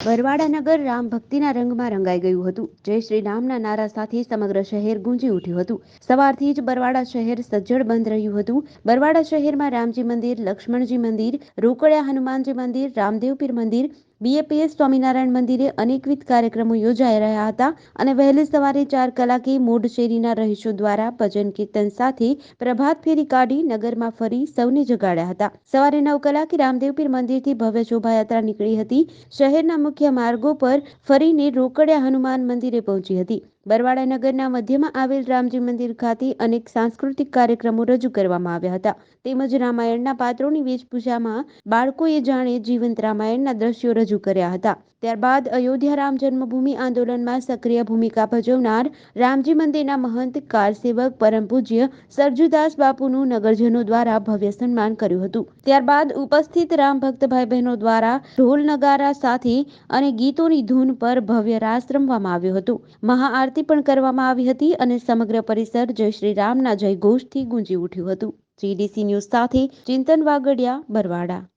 બરવાડા નગર રામ ભક્તિના રંગમાં રંગાઈ ગયું હતું. જય શ્રી રામના નારા સાથે સમગ્ર શહેર ગુંજી ઉઠ્યું હતું. સવારથી જ બરવાડા શહેર સજ્જડ બંધ રહ્યું હતું. બરવાડા શહેરમાં રામજી મંદિર, લક્ષ્મણજી મંદિર, રોકડિયા હનુમાનજી મંદિર રામદેવપીર મંદિર બીએપીએસ સ્વામિનારાયણ મંદિરે અનેકવિધ કાર્યક્રમો યોજાઈ રહ્યા હતા અને વહેલી સવારે ચાર કલાકે મોઢ શેરીના રહીશો દ્વારા ભજન કીર્તન સાથે પ્રભાત ફેરી કાઢી નગરમાં ફરી સૌને જગાડ્યા હતા. સવારે નવ કલાકે રામદેવપીર મંદિરથી ભવ્ય શોભાયાત્રા નીકળી હતી. શહેરના મુખ્ય માર્ગો પર ફરીને રોકડિયા હનુમાન મંદિરે પહોંચી હતી. બરવાડા નગરના મધ્યમાં આવેલ રામજી મંદિર ખાતે અનેક સાંસ્કૃતિક કાર્યક્રમો રજૂ કરવામાં આવ્યા હતા. તેમજ રામાયણના પાત્રોની વેશભૂષામાં બાળકોએ જાણે જીવંત રામાયણના દ્રશ્યો રજૂ કર્યા હતા. ત્યારબાદ અયોધ્યા રામ જન્મભૂમિ આંદોલનમાં સક્રિય ભૂમિકા ભજવનાર રામજી મંદિરના મહંત કારસેવક પરમ પૂજ્ય સરજુદાસ બાપુનું નગરજનો દ્વારા ભવ્ય સન્માન કર્યું હતું. ત્યારબાદ ઉપસ્થિત રામ ભક્ત ભાઈ બહેનો દ્વારા ઢોલ નગારા સાથે અને ગીતોની ધૂન પર ભવ્ય રાસ રમવામાં આવ્યો હતો. મહાઆરતી પણ કરવામાં આવી હતી અને સમગ્ર પરિસર જય શ્રી રામના જય ઘોષથી ગુંજી ઉઠ્યું હતું. જીડીસી ન્યૂઝ સાથે ચિંતન વાગડિયા, બરવાડા.